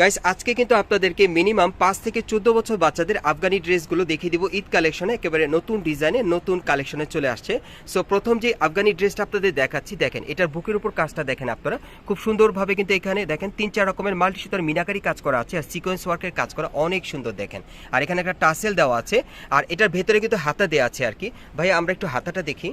Guys আজকে কিন্তু আপনাদেরকে মিনিমাম পাঁচ থেকে চোদ্দ বছর বাচ্চাদের আফগানি ড্রেসগুলো দেখিয়ে দিব ঈদ কালেকশনে একেবারে নতুন ডিজাইনে নতুন কালেকশনে চলে আসছে। সো প্রথম যে আফগানি ড্রেসটা আপনাদের দেখাচ্ছি, দেখেন, এটার বুকের উপর কাজটা দেখেন আপনারা। খুব সুন্দরভাবে কিন্তু এখানে দেখেন, তিন চার রকমের মাল্টি সুতার মিনাকারি কাজ করা আছে, আর সিকোয়েন্স ওয়ার্কের কাজ করা অনেক সুন্দর দেখেন। আর এখানে একটা টাসেল দেওয়া আছে, আর এটার ভেতরে কিন্তু হাতা দেওয়া আছে আর কি। ভাই আমরা একটু হাতাটা দেখি।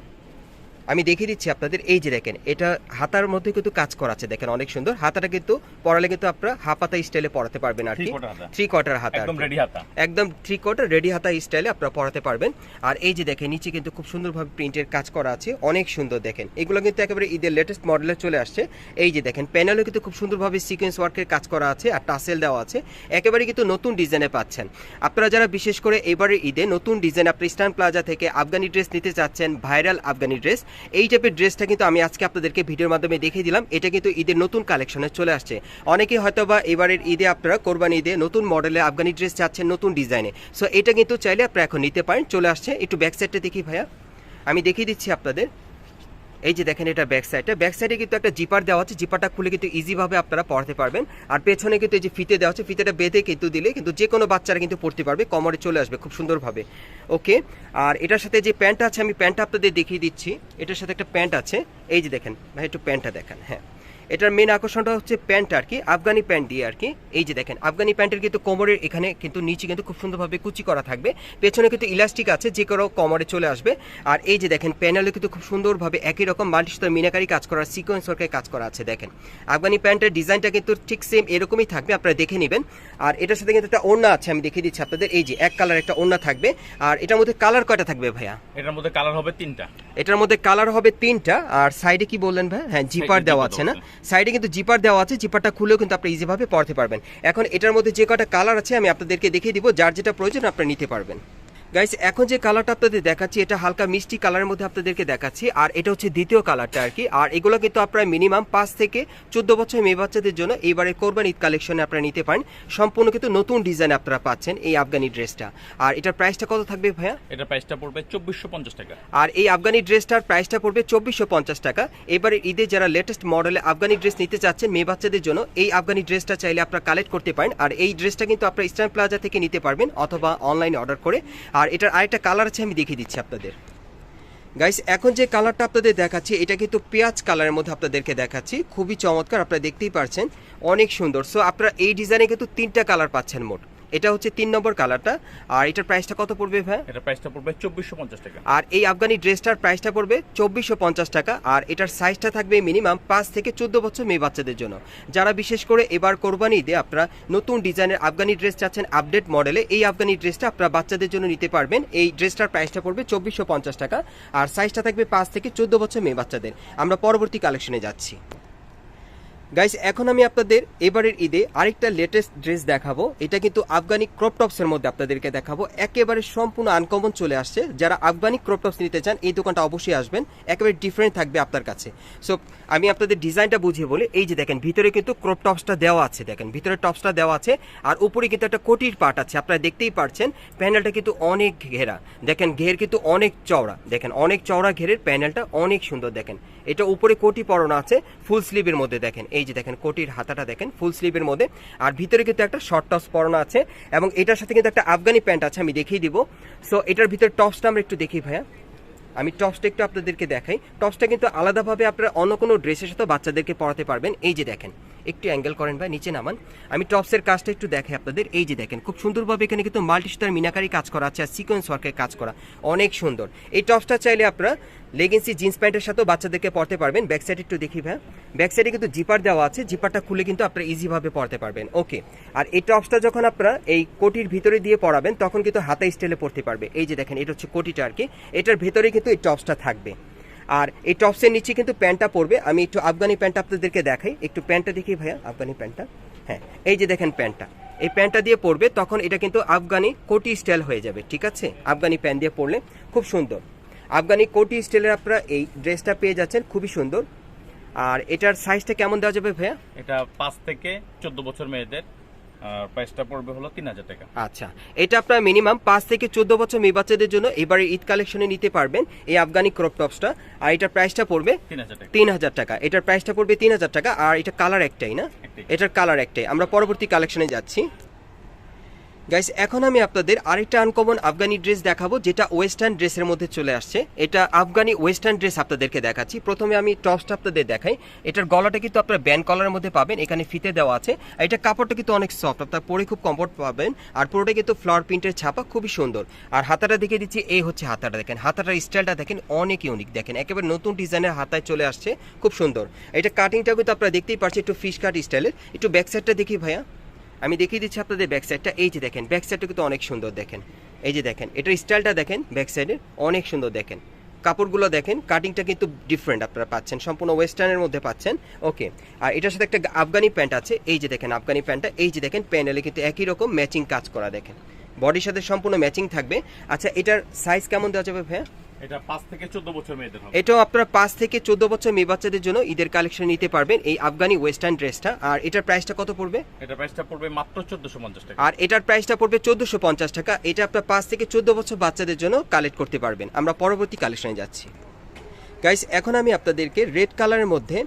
আমি দেখিয়ে দিচ্ছি আপনাদের এই যে দেখেন এটা হাতার মধ্যে কিন্তু কাজ করা আছে। দেখেন অনেক সুন্দর। হাতাটা কিন্তু পরালে কিন্তু আপনারা হাফাতা স্টাইলে পরাতে পারবেন আর কি। থ্রি কোয়ার্টার হাতা একদম রেডি হাতা। একদম থ্রি কোয়ার্টার রেডি হাতা স্টাইলে আপনারা পরাতে পারবেন। আর এই যে দেখেন নিচে কিন্তু খুব সুন্দরভাবে প্রিন্টের কাজ করা আছে। অনেক সুন্দর দেখেন। এগুলো কিন্তু একেবারে ঈদের লেটেস্ট মডেলে চলে আসছে। এই যে দেখেন প্যানেলে কিন্তু খুব সুন্দরভাবে সিকোয়েন্স ওয়ার্কের কাজ করা আছে আর টাসেল দেওয়া আছে। একেবারে কিন্তু নতুন ডিজাইনে পাচ্ছেন। আপনারা যারা বিশেষ করে এবারে ঈদে নতুন ডিজাইন আপনি ইস্টার্ন প্লাজা থেকে আফগানি ড্রেস নিতে চাচ্ছেন ভাইরাল আফগানি ড্রেস এই টাইপের ড্রেসটা কিন্তু আমি আজকে আপনাদেরকে ভিডিওর মাধ্যমে দেখিয়ে দিলাম। এটা কিন্তু ঈদের নতুন কালেকশনে চলে আসছে। অনেকেই হয়তো বা এবারের ঈদে আপনারা কোরবানি ঈদে নতুন মডেলে আফগানি ড্রেস চাচ্ছেন নতুন ডিজাইনে সো এটা কিন্তু চাইলে আপনারা এখন নিতে পারেন। চলে আসছে। একটু ব্যাক সাইডটা দেখি ভাইয়া। আমি দেখিয়ে দিচ্ছি আপনাদের। এই যে দেখেন এটা ব্যাক সাইডটা ব্যাক সাইডে কিন্তু একটা জিপার দেওয়া আছে। জিপারটা খুলে কিন্তু ইজিভাবে আপনারা পড়তে পারবেন। আর পেছনে কিন্তু এই যে ফিতে দেওয়া আছে, ফিতেটা বেঁধে কিন্তু দিলে কিন্তু যে কোনো বাচ্চারা কিন্তু পড়তে পারবে, কমরে চলে আসবে খুব সুন্দরভাবে। ওকে আর এটার সাথে যে প্যান্টটা আছে, আমি প্যান্টটা আপনাদের দেখিয়ে দিচ্ছি। এটার সাথে একটা প্যান্ট আছে। এই যে দেখেন, ভাই একটু প্যান্টটা দেখেন হ্যাঁ। এটার মেন আকর্ষণটা হচ্ছে প্যান্ট আর কি আফগানি প্যান্ট দিয়ে আর কি এই যে দেখেন আফগানি প্যান্টের কিন্তু কোমরের এখানে কিন্তু নিচে কিন্তু খুব সুন্দরভাবে কুচি করা থাকবে। পেছনে কিন্তু ইলাস্টিক আছে যে কোনো কোমরে চলে আসবে। আর এই যে দেখেন প্যানেলে কিন্তু খুব সুন্দরভাবে একই রকম মাল্টি সুতার মিনাকারি কাজ করা সিকোয়েন্স ওয়ার্কের কাজ করা আছে দেখেন। আফগানি প্যান্টের ডিজাইনটা কিন্তু ঠিক সেম এরকমই থাকবে আপনারা দেখে নেবেন। আর এটার সাথে কিন্তু একটা ওড়না আছে আমি দেখিয়ে দিচ্ছি আপনাদের। এই যে এক কালার একটা ওড়না থাকবে। আর এটার মধ্যে কালার কয়টা থাকবে ভাইয়া? এটার মধ্যে কালার হবে তিনটা। এটার মধ্যে কালার হবে তিনটা। আর সাইডে কি বললেন ভাই? হ্যাঁ জিপার দেওয়া আছে না? সাইডে কিন্তু জিপার দেওয়া আছে, জিপারটা খুলেও কিন্তু আপনি ইজিভাবে পড়তে পারবেন। এখন এটার মধ্যে যে কটা কালার আছে আমি আপনাদেরকে দেখিয়ে দিব, যার যেটা প্রয়োজন আপনি নিতে পারবেন। গাইস এখন যে কালারটা আপনাদের দেখাচ্ছি এটা হালকা মিষ্টি কালারের মধ্যে আপনাদেরকে দেখাচ্ছি আর এটা হচ্ছে দ্বিতীয় কালারটা আর কি আর এগুলো কিন্তু আপনারা মিনিমাম পাঁচ থেকে চোদ্দ বছর মেয়ে বাচ্চাদের জন্য এইবারে কোরবান ঈদ কালেকশনে আপনারা নিতে পারেন। সম্পূর্ণ কিন্তু নতুন ডিজাইন আপনারা পাচ্ছেন এই আফগানি ড্রেসটা আর এটার প্রাইসটা কত থাকবে ভাইয়া? এটার প্রাইসটা পড়বে চব্বিশশো পঞ্চাশ টাকা। আর এই আফগানি ড্রেসটার প্রাইসটা পড়বে চব্বিশশো পঞ্চাশ টাকা। এবারে ঈদে যারা লেটেস্ট মডেলে আফগানি ড্রেস নিতে চাচ্ছেন মেয়ে বাচ্চাদের জন্য এই আফগানি ড্রেসটা চাইলে আপনারা কালেক্ট করতে পারেন। আর এই ড্রেসটা কিন্তু আপনারা ইস্টার্ন প্লাজা থেকে নিতে পারবেন অথবা অনলাইনে অর্ডার করে। আর এটার আরেকটা কালার আছে, আমি দেখিয়ে দিচ্ছি আপনাদের। গাইস এখন যে কালারটা আপনাদের দেখাচ্ছি, এটা কিন্তু পেঁয়াজ কালারের মধ্যে আপনাদেরকে দেখাচ্ছি। খুবই চমৎকার, আপনারা দেখতেই পারছেন। অনেক সুন্দর। সো আপনারা এই ডিজাইনে কিন্তু তিনটা কালার পাচ্ছেন মোট। এটা হচ্ছে তিন নম্বর কালারটা। আর এটার প্রাইসটা কত পড়বে ভাই? এটার প্রাইসটা পড়বে চব্বিশশো পঞ্চাশ টাকা। আর এই আফগানি ড্রেসটার প্রাইসটা পড়বে চব্বিশশো পঞ্চাশ টাকা। আর এটার সাইজটা থাকবে মিনিমাম পাঁচ থেকে চোদ্দ বছর মেয়ে বাচ্চাদের জন্য। যারা বিশেষ করে এবার কোরবানি ঈদে আপনারা নতুন ডিজাইনের আফগানি ড্রেস চাচ্ছেন আপডেট মডেলে এই আফগানি ড্রেসটা আপনারা বাচ্চাদের জন্য নিতে পারবেন। এই ড্রেসটার প্রাইসটা পড়বে চব্বিশশো পঞ্চাশ টাকা। আর সাইজটা থাকবে পাঁচ থেকে চোদ্দ বছর মেয়ে বাচ্চাদের। আমরা পরবর্তী কালেকশনে যাচ্ছি। গাইস এখন আমি আপনাদের এবারের ঈদে আরেকটা লেটেস্ট ড্রেস দেখাবো। এটা কিন্তু আফগানি ক্রপ টপসের মধ্যে আপনাদেরকে দেখাবো। একেবারে সম্পূর্ণ আনকমন চলে আসছে। যারা আফগানি ক্রপ টপস নিতে চান, এই দোকানটা অবশ্যই আসবেন। একেবারে ডিফারেন্ট থাকবে আপনার কাছে। সো আমি আপনাদের ডিজাইনটা বুঝিয়ে বলি। এই যে দেখেন, ভিতরে কিন্তু ক্রপ টপসটা দেওয়া আছে। দেখেন, ভিতরে টপসটা দেওয়া আছে। আর উপরে কিন্তু একটা কোটির পার্ট আছে। আপনারা দেখতেই পারছেন প্যানেলটা কিন্তু অনেক ঘেরা। দেখেন, ঘের কিন্তু অনেক চওড়া। দেখেন, অনেক চওড়া ঘেরের প্যানেলটা অনেক সুন্দর। দেখেন, এটা উপরে কোটি পরানো আছে ফুল স্লিভের মধ্যে। দেখেন, এই যে দেখেন, কোটির হাতাটা দেখেন ফুল স্লিভের মধ্যে। আর ভিতরে কিন্তু একটা শর্ট টপস পরানো আছে, এবং এটার সাথে কিন্তু একটা আফগানি প্যান্ট আছে, আমি দেখিয়ে দিব। সো এটার ভিতরে টপসটা আমরা একটু দেখি ভাইয়া। আমি টপসটা একটু আপনাদেরকে দেখাই। টপসটা কিন্তু আলাদাভাবে আপনারা অন্য কোনো ড্রেসের সাথে বাচ্চাদেরকে পড়াতে পারবেন। এই যে দেখেন একটু অ্যাঙ্গেল করেন ভাই, নিচে নামান। আমি টপসের কাজটা একটু দেখাই আপনাদের। এই যে দেখেন, খুব সুন্দরভাবে এখানে কিন্তু মাল্টি স্টার মিনাকারি কাজ করা আছে আর সিকোয়েন্স ওয়ার্কের কাজ করা অনেক সুন্দর। এই টপসটা চাইলে আপনারা লেগিংসি জিন্স প্যান্টের সাথেও বাচ্চাদেরকে পরতে পারবেন। ব্যাক সাইড একটু দেখি ভাই। ব্যাক সাইডে কিন্তু জিপার দেওয়া আছে। জিপারটা খুলে কিন্তু আপনারা ইজিভাবে পরতে পারবেন। ওকে আর এই টপসটা যখন আপনারা এই কোটির ভিতরে দিয়ে পরাবেন, তখন কিন্তু হাতা স্টাইলে পরতে পারবে। এই যে দেখেন, এটা হচ্ছে কোটিটা আর কি। এটার ভেতরে কিন্তু এই টপসটা থাকবে। আর এই টপসের নিচে কিন্তু প্যান্টটা পরবে। আমি একটু আফগানি প্যান্ট আপনাদেরকে দেখাই। একটু প্যান্টটা দেখি ভাইয়া, আফগানি প্যান্টটা। হ্যাঁ এই যে দেখেন প্যান্টটা। এই প্যান্টটা দিয়ে পরবে, তখন এটা কিন্তু আফগানি কোটি স্টাইল হয়ে যাবে, ঠিক আছে? আফগানি প্যান্ট দিয়ে পরলে খুব সুন্দর। আফগানি কোটি স্টাইলের আপনারা এই ড্রেসটা পেয়ে যাচ্ছেন, খুবই সুন্দর। আর এটার সাইজটা কেমন দেওয়া যাবে ভাইয়া? এটা পাঁচ থেকে চোদ্দ বছর মেয়েদের। প্রাইসটা পড়বে হলো তিন হাজার টাকা। আচ্ছা এটা আপনার মিনিমাম পাঁচ থেকে চোদ্দ বছর মেয়ে বাচ্চাদের জন্য এবারে ঈদ কালেকশনে নিতে পারবেন এই আফগানি ক্রপ টপসটা আর এটার প্রাইসটা পড়বে তিন হাজার টাকা। তিন হাজার টাকা। এটার প্রাইসটা পড়বে তিন হাজার টাকা। আর এটা কালার একটাই না? এটার কালার একটাই। আমরা পরবর্তী কালেকশনে যাচ্ছি। গাইস এখন আমি আপনাদের আরেকটা আনকমন আফগানি ড্রেস দেখাবো, যেটা ওয়েস্টার্ন ড্রেসের মধ্যে চলে আসছে। এটা আফগানি ওয়েস্টার্ন ড্রেস আপনাদেরকে দেখাচ্ছি। প্রথমে আমি টপসটা আপনাদের দেখাই। এটার গলাটা কিন্তু আপনারা ব্যান্ড কলারের মধ্যে পাবেন, এখানে ফিতে দেওয়া আছে। আর এটা কাপড়টা কিন্তু অনেক সফট আপনার পরে খুব কমফোর্ট পাবেন। আর পুরোটা কিন্তু ফ্লাওয়ার প্রিন্টের ছাপা, খুবই সুন্দর। আর হাতাটা দেখে দিচ্ছি, এই হচ্ছে হাতাটা দেখেন। হাতাটার স্টাইলটা দেখেন, অনেক ইউনিক দেখেন। একেবারে নতুন ডিজাইনের হাতায় চলে আসছে, খুব সুন্দর। এটা কাটিংটা কিন্তু আপনারা দেখতেই পাচ্ছেন, একটু ফিশ কাট স্টাইলের একটু ব্যাক সাইডটা দেখি ভাইয়া। আমি দেখিয়ে দিচ্ছি আপনাদের ব্যাক সাইডটা এই যে দেখেন ব্যাক সাইডটা কিন্তু অনেক সুন্দর দেখেন। এই যে দেখেন এটার স্টাইলটা দেখেন ব্যাক সাইডের অনেক সুন্দর দেখেন। কাপড়গুলো দেখেন কাটিংটা কিন্তু ডিফারেন্ট আপনারা পাচ্ছেন, সম্পূর্ণ ওয়েস্টার্নের মধ্যে পাচ্ছেন। ওকে আর এটার সাথে একটা আফগানি প্যান্ট আছে। এই যে দেখেন, আফগানি প্যান্টটা এই যে দেখেন প্যানেলে কিন্তু একই রকম ম্যাচিং কাজ করা দেখেন। বডির সাথে সম্পূর্ণ ম্যাচিং থাকবে। আচ্ছা এটার সাইজ কেমন দেওয়া যাবে ভাইয়া? এটা পাঁচ থেকে চোদ্দ বছর মেয়েদের হবে। এটাও আপনারা পাঁচ থেকে চোদ্দ বছর মেয়ে বাচ্চাদের জন্য ঈদের কালেকশন নিতে পারবেন এই আফগানি ওয়েস্টার্ন ড্রেসটা। আর এটার প্রাইসটা কত পড়বে? এটা প্রাইসটা পড়বে মাত্র চোদ্দশো পঞ্চাশ টাকা। আর এটার প্রাইসটা পড়বে চোদ্দোশো পঞ্চাশ টাকা। এটা আপনার পাঁচ থেকে চোদ্দ বছর বাচ্চাদের জন্য কালেক্ট করতে পারবেন। আমরা পরবর্তী কালেকশনে যাচ্ছি। গাইস এখন আমি আপনাদেরকে রেড কালারের মধ্যে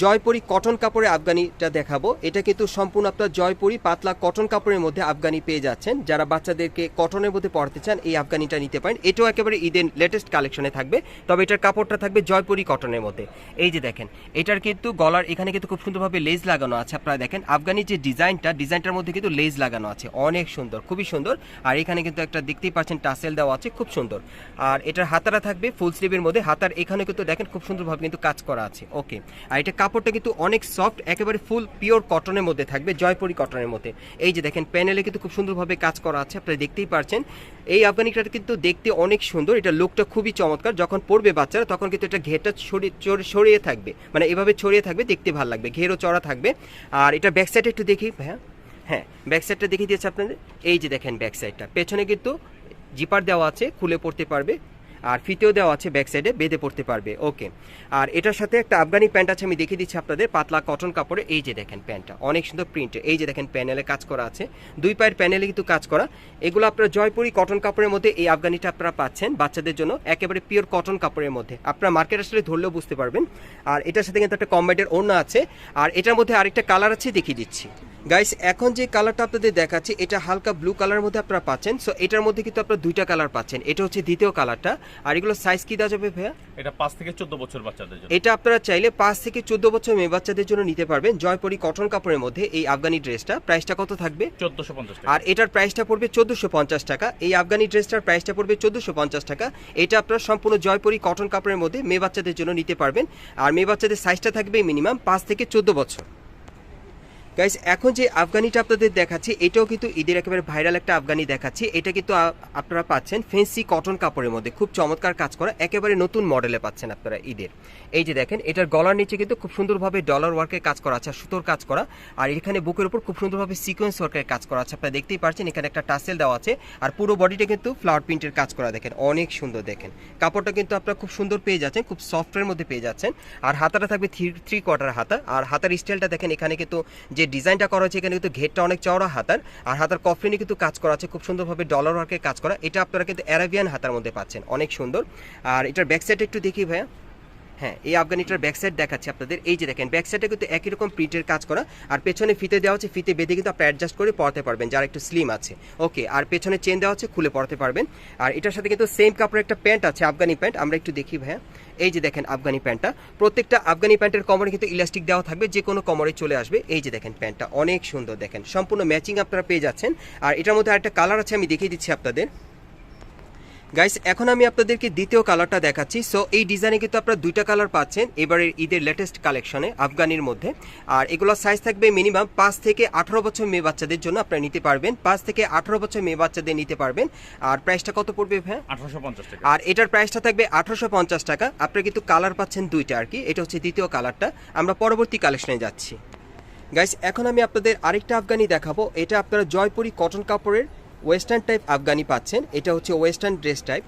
জয়পুরি কটন কাপড়ের আফগানিটা দেখাবো। এটা কিন্তু সম্পূর্ণ আপনার জয়পুরি পাতলা কটন কাপড়ের মধ্যে আফগানি পেয়ে যাচ্ছেন। যারা বাচ্চাদেরকে কটনের মধ্যে পড়তে চান, এই আফগানিটা নিতে পারেন। এটাও একেবারে ঈদের লেটেস্ট কালেকশনে থাকবে। তবে এটার কাপড়টা থাকবে জয়পুরি কটনের মধ্যে। এই যে দেখেন, এটার কিন্তু গলার, এখানে কিন্তু খুব সুন্দরভাবে লেজ লাগানো আছে। আপনারা দেখেন, আফগানি যে ডিজাইনটা, ডিজাইনটার মধ্যে কিন্তু লেজ লাগানো আছে। অনেক সুন্দর, খুবই সুন্দর। আর এখানে কিন্তু একটা দেখতেই পাচ্ছেন, টাসেল দেওয়া আছে, খুব সুন্দর। আর এটার হাতারা থাকবে ফুল স্লিভের মধ্যে। হাতার এখানে কিন্তু দেখেন, খুব সুন্দরভাবে কিন্তু কাজ করা আছে। ওকে আর এটা কাপড়টা কিন্তু অনেক সফট একেবারে ফুল পিওর কটনের মধ্যে থাকবে, জয়পুরি কটনের মধ্যে। এই যে দেখেন প্যানেলে কিন্তু খুব সুন্দরভাবে কাজ করা আছে, আপনারা দেখতেই পারছেন। এই আফগানিটা কিন্তু দেখতে অনেক সুন্দর, এটা লুকটা খুবই চমৎকার। যখন পড়বে বাচ্চারা, তখন কিন্তু এটা ঘেরটা ছড়িয়ে থাকবে। মানে এভাবে ছড়িয়ে থাকবে, দেখতে ভালো লাগবে ঘেরও চড়া থাকবে। আর এটা ব্যাক সাইডে একটু দেখি হ্যাঁ হ্যাঁ ব্যাক সাইডটা দেখিয়ে দিয়েছে আপনাদের। এই যে দেখেন ব্যাক সাইডটা পেছনে কিন্তু জিপার দেওয়া আছে, খুলে পড়তে পারবে। আর ফিতেও দেওয়া আছে ব্যাক সাইডে বেঁধে পড়তে পারবে ওকে আর এটার সাথে একটা আফগানি প্যান্ট আছে, আমি দেখিয়ে দিচ্ছি আপনাদের, পাতলা কটন কাপড়ে, এই যে দেখেন প্যান্টটা অনেক সুন্দর প্রিন্টে এই যে দেখেন প্যানেলে কাজ করা আছে। দুই পায়ের প্যানেলে কিন্তু কাজ করা। এগুলো আপনারা জয়পুরি কটন কাপড়ের মধ্যে এই আফগানিটা আপনারা পাচ্ছেন, বাচ্চাদের জন্য একেবারে পিওর কটন কাপড়ের মধ্যে। আপনারা মার্কেট আসলে ধরলেও বুঝতে পারবেন। আর এটার সাথে কিন্তু একটা কম্বাইডের ওড়না আছে। আর এটার মধ্যে আরেকটা কালার আছে, দেখিয়ে দিচ্ছি। গাইস এখন যে কালারটা আপনাদের দেখাচ্ছি এটা হালকা ব্লু কালারের মধ্যে আপনারা পাচ্ছেন। সো এটার মধ্যে কিন্তু আপনারা দুইটা কালার পাচ্ছেন। এটা হচ্ছে দ্বিতীয় কালারটা আর এগুলো সাইজ কি দেওয়া যাবে ভাইয়া? এটা পাঁচ থেকে চোদ্দ বছর বাচ্চাদের জন্য। এটা আপনারা চাইলে পাঁচ থেকে চোদ্দ বছর মেয়ে বাচ্চাদের জন্য নিতে পারবেন। জয়পুরি কটন কাপড়ের মধ্যে এই আফগানি ড্রেসটা প্রাইসটা কত থাকবে? চোদ্দশো পঞ্চাশ টাকা। আর এটার প্রাইসটা পড়বে চোদ্দোশো পঞ্চাশ টাকা। এই আফগানি ড্রেসটার প্রাইসটা পড়বে চোদ্দোশো পঞ্চাশ টাকা। এটা আপনারা সম্পূর্ণ জয়পুরি কটন কাপড়ের মধ্যে মেয়ে বাচ্চাদের জন্য নিতে পারবেন। আর মেয়ে বাচ্চাদের সাইজটা থাকবে মিনিমাম পাঁচ থেকে চোদ্দ বছর। গাইস এখন যে আফগানিটা আপনাদের দেখাচ্ছি, এটাও কিন্তু ঈদের একেবারে ভাইরাল একটা আফগানি দেখাচ্ছি। এটা কিন্তু আপনারা পাচ্ছেন ফেন্সি কটন কাপড়ের মধ্যে। খুব চমৎকার কাজ করা, একেবারে নতুন মডেলে পাচ্ছেন আপনারা ঈদের। এই যে দেখেন, এটার গলার নিচে কিন্তু খুব সুন্দরভাবে ডলার ওয়ার্কের কাজ করা আছে, সুতোর কাজ করা। আর এখানে বুকের উপর খুব সুন্দরভাবে সিকোয়েন্স ওয়ার্কের কাজ করা আছে। আপনারা দেখতেই পাচ্ছেন এখানে একটা টাসেল দেওয়া আছে। আর পুরো বডিটা কিন্তু ফ্লাওয়ার প্রিন্টের কাজ করা, দেখেন, অনেক সুন্দর দেখেন। কাপড়টা কিন্তু আপনারা খুব সুন্দর পেয়ে যাচ্ছেন, খুব সফটের মধ্যে পেয়ে যাচ্ছেন। আর হাতাটা থাকবে থ্রি থ্রি কোয়ার্টার হাতা। আর হাতার স্টাইলটা দেখেন, এখানে কিন্তু যে ডিজাইনটা করা হয়েছে, এখানে কিন্তু ঘেরটা অনেক চওড়া হাতার, আর হাতার কফলিনে কিন্তু কাজ করা আছে, খুব সুন্দরভাবে ডলার ওয়ার্কের কাজ করা। এটা আপনারা কিন্তু অ্যারাবিয়ান হাতার মধ্যে পাচ্ছেন, অনেক সুন্দর। আর এটার ব্যাক সাইড একটু দেখি ভাইয়া। হ্যাঁ এই আফগানিটার ব্যাক সাইড দেখাচ্ছি আপনাদের। এই যে দেখেন ব্যাক সাইডে কিন্তু একই রকম প্রিন্টের কাজ করা, আর পেছনে ফিতে দেওয়া আছে, ফিতে বেঁধে কিন্তু আপনি অ্যাডজাস্ট করে পড়তে পারবেন, যারা একটু স্লিম আছে। ওকে আর পেছনে চেন দেওয়া আছে, খুলে পড়তে পারবেন। আর এটার সাথে কিন্তু সেম কাপড়ের একটা প্যান্ট আছে, আফগানি প্যান্ট আমরা একটু দেখি ভাইয়া। এই যে দেখেন আফগানি প্যান্টটা, প্রত্যেকটা আফগানি প্যান্টের কমরে কিন্তু ইলাস্টিক দেওয়া থাকবে, যে কোনো কমরে চলে আসবে। এই যে দেখেন প্যান্টটা, অনেক সুন্দর দেখেন। সম্পূর্ণ ম্যাচিং আপনারা পেয়ে যাচ্ছেন। আর এটার মধ্যে আরেকটা কালার আছে, আমি দেখিয়ে দিচ্ছি আপনাদের। গাইস এখন আমি আপনাদেরকে দ্বিতীয় কালারটা দেখাচ্ছি। সো এই ডিজাইনে কিন্তু আপনারা দুইটা কালার পাচ্ছেন। এবারের ঈদের লেটেস্ট কালেকশনে আফগানির মধ্যে। আর এগুলোর সাইজ থাকবে মিনিমাম পাঁচ থেকে আঠারো বছর মেয়ে বাচ্চাদের জন্য আপনারা নিতে পারবেন। পাঁচ থেকে আঠারো বছর মেয়ে বাচ্চাদের নিতে পারবেন। আর প্রাইসটা কত পড়বে ভাই আঠারোশো পঞ্চাশ টাকা। আর এটার প্রাইসটা থাকবে আঠারোশো পঞ্চাশ টাকা। আপনারা কিন্তু কালার পাচ্ছেন দুইটা আর কি। এটা হচ্ছে দ্বিতীয় কালারটা আমরা পরবর্তী কালেকশনে যাচ্ছি। গাইস এখন আমি আপনাদের আরেকটা আফগানি দেখাবো। এটা আপনারা জয়পুরি কটন কাপড়ের ওয়েস্টার্ন টাইপ আফগানি পাচ্ছেন, এটা হচ্ছে ওয়েস্টার্ন ড্রেস টাইপ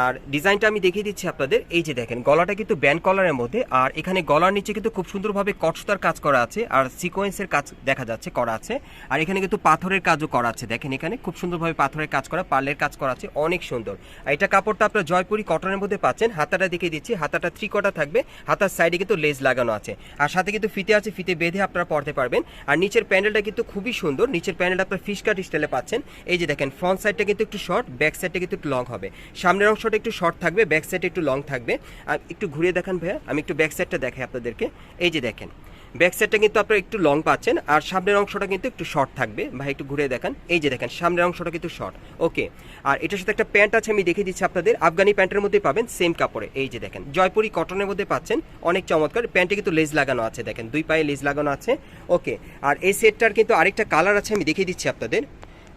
আর ডিজাইনটা আমি দেখিয়ে দিচ্ছি আপনাদের, এই যে দেখেন, গলাটা কিন্তু ব্যান্ড কলারের মধ্যে, আর এখানে গলার নিচে কিন্তু খুব সুন্দরভাবে কটসুতার কাজ করা আছে, আর সিকোয়েন্সের কাজ দেখা যাচ্ছে, করা আছে। আর এখানে কিন্তু পাথরের কাজও করা আছে, দেখেন এখানে খুব সুন্দরভাবে পাথরের কাজ করা, পার্লের কাজ করা আছে, অনেক সুন্দর। আর এটা কাপড়টা আপনার জয়পুরি কটনের মধ্যে পাচ্ছেন, হাতাটা দেখিয়ে দিচ্ছি, হাতাটা থ্রি কটা থাকবে, হাতার সাইডে কিন্তু লেজ লাগানো আছে। আর সাথে কিন্তু ফিতে আছে, ফিতে বেঁধে আপনারা পড়তে পারবেন। আর নিচের প্যানেলটা কিন্তু খুবই সুন্দর, নিচের প্যানেলটা আপনার ফিশ কাট স্টাইলে পাচ্ছেন, এই যে দেখেন ফ্রন্ট সাইডটা কিন্তু একটু শর্ট ব্যাক সাইডটা কিন্তু একটু লং হবে। সামনের অংশটা একটু শর্ট থাকবে ব্যাক সাইডে একটু লং থাকবে। আর একটু ঘুরে দেখান ভাইয়া, আমি একটু ব্যাক সাইডটা দেখাই আপনাদেরকে। এই যে দেখেন ব্যাক সাইডটা কিন্তু আপনারা একটু লং পাচ্ছেন, আর সামনের অংশটা কিন্তু একটু শর্ট থাকবে। ভাই, একটু ঘুরে দেখান। এই যে দেখেন, সামনের অংশটা কিন্তু শর্ট ওকে, আর এটার সাথে একটা প্যান্ট আছে, আমি দেখিয়ে দিচ্ছি আপনাদের। আফগানি প্যান্টের মধ্যে পাবেন সেম কাপড়ে। এই যে দেখেন, জয়পুরি কটনের মধ্যে পাচ্ছেন, অনেক চমৎকার। প্যান্টে কিন্তু লেজ লাগানো আছে, দেখেন, দুই পায়ে লেজ লাগানো আছে। ওকে, আর এই সেটটার কিন্তু আরেকটা কালার আছে, আমি দেখিয়ে দিচ্ছি আপনাদের।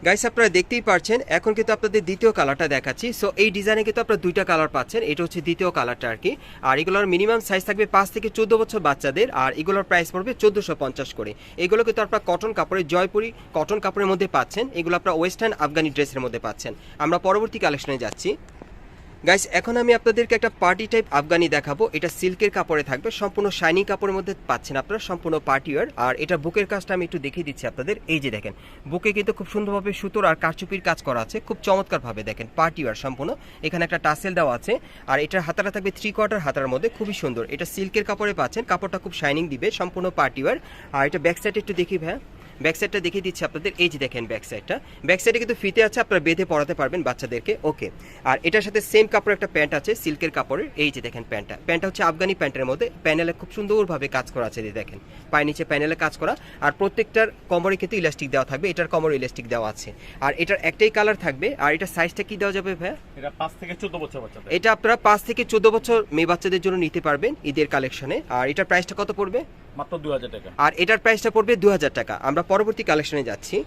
গাইস আপনারা দেখতেই পারছেন, এখন কিন্তু আপনাদের দ্বিতীয় কালারটা দেখাচ্ছি। সো এই ডিজাইনে কিন্তু আপনারা দুইটা কালার পাচ্ছেন। এটা হচ্ছে দ্বিতীয় কালারটা আর কি আর এগুলোর মিনিমাম সাইজ থাকবে পাঁচ থেকে চোদ্দ বছর বাচ্চাদের। আর এগুলোর প্রাইস পড়বে চোদ্দোশো পঞ্চাশ করে। এগুলো কিন্তু আপনারা কটন কাপড়ের, জয়পুরি কটন কাপড়ের মধ্যে পাচ্ছেন। এগুলো আপনারা ওয়েস্টার্ন আফগানি ড্রেসের মধ্যে পাচ্ছেন। আমরা পরবর্তী কালেকশনে যাচ্ছি। গাইস এখন আমি আপনাদেরকে একটা পার্টি টাইপ আফগানি দেখাবো। এটা সিল্কের কাপড়ে থাকবে, সম্পূর্ণ শাইনি কাপড়ের মধ্যে পাচ্ছেন আপনারা, সম্পূর্ণ পার্টি ওয়ার আর এটা বুকের কাজটা আমি একটু দেখিয়ে দিচ্ছি আপনাদের। এই যে দেখেন, বুকে কিন্তু খুব সুন্দরভাবে সুতোর আর কারচুপির কাজ করা আছে। খুব চমৎকারভাবে দেখেন পার্টি ওয়ার সম্পূর্ণ। এখানে একটা টাসেল দেওয়া আছে। আর এটার হাতাটা থাকবে থ্রি কোয়ার্টার হাতার মধ্যে, খুবই সুন্দর। এটা সিল্কের কাপড়ে পাচ্ছেন, কাপড়টা খুব শাইনিং দিবে, সম্পূর্ণ পার্টি ওয়ার আর এটা ব্যাক সাইড একটু দেখি ভাই ব্যাক সাইডটা দেখিয়ে দিচ্ছি আপনাদের। এই যে দেখেন ব্যাক সাইডটা ব্যাক সাইডে কিন্তু ফিতে আছে আপনারা বেঁধে পড়াতে পারবেন বাচ্চাদেরকে। ওকে আর এটার সাথে সেম কাপড়ের একটা প্যান্ট আছে সিল্কের কাপড়ের। এই যে দেখেন প্যান্টটা প্যান্টটা হচ্ছে আফগানি প্যান্টের মধ্যে। প্যানেলে খুব সুন্দরভাবে কাজ করা আছে দেখেন। পায়ের নিচে প্যানেলে কাজ করা। আর প্রত্যেকটার কোমরে কিন্তু ইলাস্টিক দেওয়া থাকবে। এটার কোমরে ইলাস্টিক দেওয়া আছে। আর এটার একটাই কালার থাকবে। আর এটার সাইজটা কি দেওয়া যাবে ভাইয়া? এটা পাঁচ থেকে চোদ্দ বছর বাচ্চাদের এটা আপনারা পাঁচ থেকে চোদ্দ বছর মেয়ে বাচ্চাদের জন্য নিতে পারবেন ঈদের কালেকশনে আর এটার প্রাইসটা কত পড়বে? মাত্র দুই হাজার টাকা। আর এটার প্রাইসটা পড়বে দু হাজার টাকা। আমরা পরবর্তী কালেকশনে যাচ্ছি।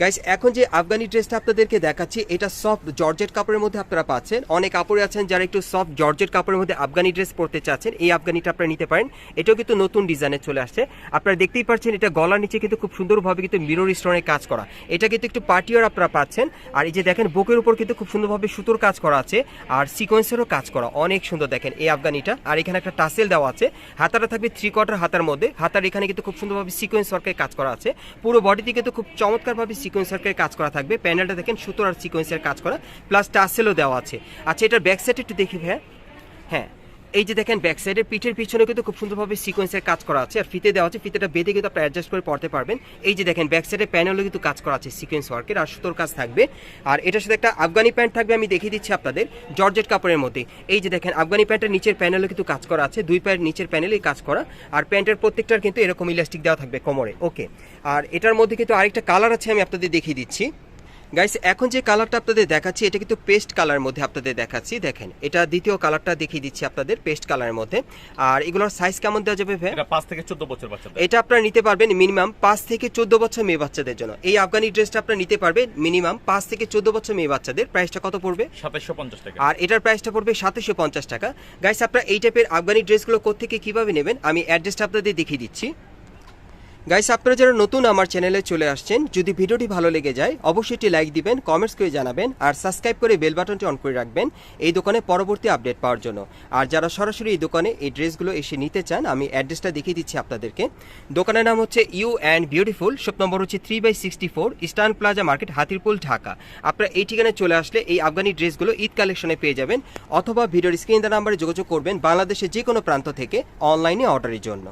গাইস এখন যে আফগানি ড্রেসটা আপনাদেরকে দেখাচ্ছি, এটা সফট জর্জেট কাপড়ের মধ্যে আপনারা পাচ্ছেন। অনেক কাপড়ে আছেন যারা একটু সফট জর্জেট কাপড়ের মধ্যে আফগানি ড্রেস পরতে চাচ্ছেন, এই আফগানিটা আপনারা নিতে পারেন। এটাও কিন্তু নতুন ডিজাইনে চলে আসছে। আপনারা দেখতেই পাচ্ছেন, এটা গলার নিচে কিন্তু খুব সুন্দরভাবে কিন্তু মিরর স্টোনের কাজ করা। এটা কিন্তু একটু পার্টিয়ার আপনারা পাচ্ছেন। আর এই যে দেখেন, বুকের উপর কিন্তু খুব সুন্দরভাবে সুতোর কাজ করা আছে আর সিকোয়েন্সেরও কাজ করা। অনেক সুন্দর দেখেন এই আফগানিটা। আর এখানে একটা টাসেল দেওয়া আছে। হাতাটা থাকবে থ্রি কোয়ার্টার হাতার মধ্যে। হাতার এখানে কিন্তু খুব সুন্দরভাবে সিকোয়েন্স ওয়ার্কের কাজ করা আছে। পুরো বডিতে কিন্তু খুব চমৎকারভাবে সিকোয়েন্স ওয়ার্কের কাজ করা থাকবে। প্যানেলটা দেখেন সুতোর আর সিকোয়েন্সের কাজ করা, প্লাস টাসেলও দেওয়া আছে। আচ্ছা এটার ব্যাক সাইড একটু দেখি ভাইয়া। হ্যাঁ এই যে দেখেন ব্যাক সাইডের পিঠের পিছনে কিন্তু খুব সুন্দরভাবে সিকোয়েন্সের কাজ করা আছে। আর ফিতে দেওয়া আছে, ফিতেটা বেঁধে কিন্তু আপনি অ্যাডজাস্ট করে পড়তে পারবেন। এই যে দেখেন ব্যাক সাইডের প্যানেলও কিন্তু কাজ করা আছে সিকোয়েন্স ওয়ার্কের আর সুতোর কাজ থাকবে। আর এটার সাথে একটা আফগানি প্যান্ট থাকবে, আমি দেখিয়ে দিচ্ছি আপনাদের, জর্জেট কাপড়ের মধ্যে। এই যে দেখেন, আফগানি প্যান্টের নিচের প্যানেলও কিন্তু কাজ করা আছে, দুই পায়ের নিচের প্যানেলেই কাজ করা। আর প্যান্টের প্রত্যেকটার কিন্তু এরকম ইলাস্টিক দেওয়া থাকবে কোমরে। ওকে আর এটার মধ্যে কিন্তু আরেকটা কালার আছে, আমি আপনাদের দেখিয়ে দিচ্ছি। গাইস এখন যে কালারটা আপনাদের দেখাচ্ছি এটা কিন্তু পেস্ট কালার মধ্যে আপনাদের দেখাচ্ছি। দেখেন এটা দ্বিতীয় কালারটা দেখিয়ে দিচ্ছি আপনাদের পেস্ট কালারের মধ্যে। আর এগুলোর সাইজ কেমন দেওয়া যাবে ভাই এটা পাঁচ থেকে চোদ্দ বছর বাচ্চাদের। এটা আপনারা নিতে পারবেন মিনিমাম পাঁচ থেকে চোদ্দ বছর মেয়ে বাচ্চাদের জন্য। এই আফগানি ড্রেসটা আপনারা নিতে পারবেন মিনিমাম পাঁচ থেকে চোদ্দ বছর মেয়ে বাচ্চাদের। প্রাইসটা কত পড়বে? সাতাইশশো পঞ্চাশ টাকা। আর এটার প্রাইসটা পড়বে সাতশো পঞ্চাশ টাকা। গাইস আপনারা এই টাইপের আফগানি ড্রেসগুলো কোথেকে কীভাবে নেবেন? আমি অ্যাড্রেসটা আপনাদের দেখিয়ে দিচ্ছি। গাইস আপনারা যারা নতুন আমার চ্যানেলে চলে আসছেন, যদি ভিডিওটি ভালো লেগে যায়, অবশ্যই একটি লাইক দিবেন কমেন্টস করে জানাবেন, আর সাবস্ক্রাইব করে বেল বাটনটি অন করে রাখবেন এই দোকানে পরবর্তী আপডেট পাওয়ার জন্য। আর যারা সরাসরি এই দোকানে এই ড্রেসগুলো এসে নিতে চান, আমি অ্যাড্রেসটা দেখিয়ে দিচ্ছি আপনাদেরকে। দোকানের নাম হচ্ছে you and beautiful shop number হচ্ছে three by sixty four eastern plaza market Hatirpool, Dhaka. আপনারা এই ঠিকানায় চলে আসলে এই আফগানি ড্রেসগুলো ঈদ কালেকশনে পেয়ে যাবেন, অথবা ভিডিওর স্ক্রিন নাম্বারে যোগাযোগ করবেন বাংলাদেশের যে কোনো প্রান্ত থেকে অনলাইনে অর্ডারের জন্য।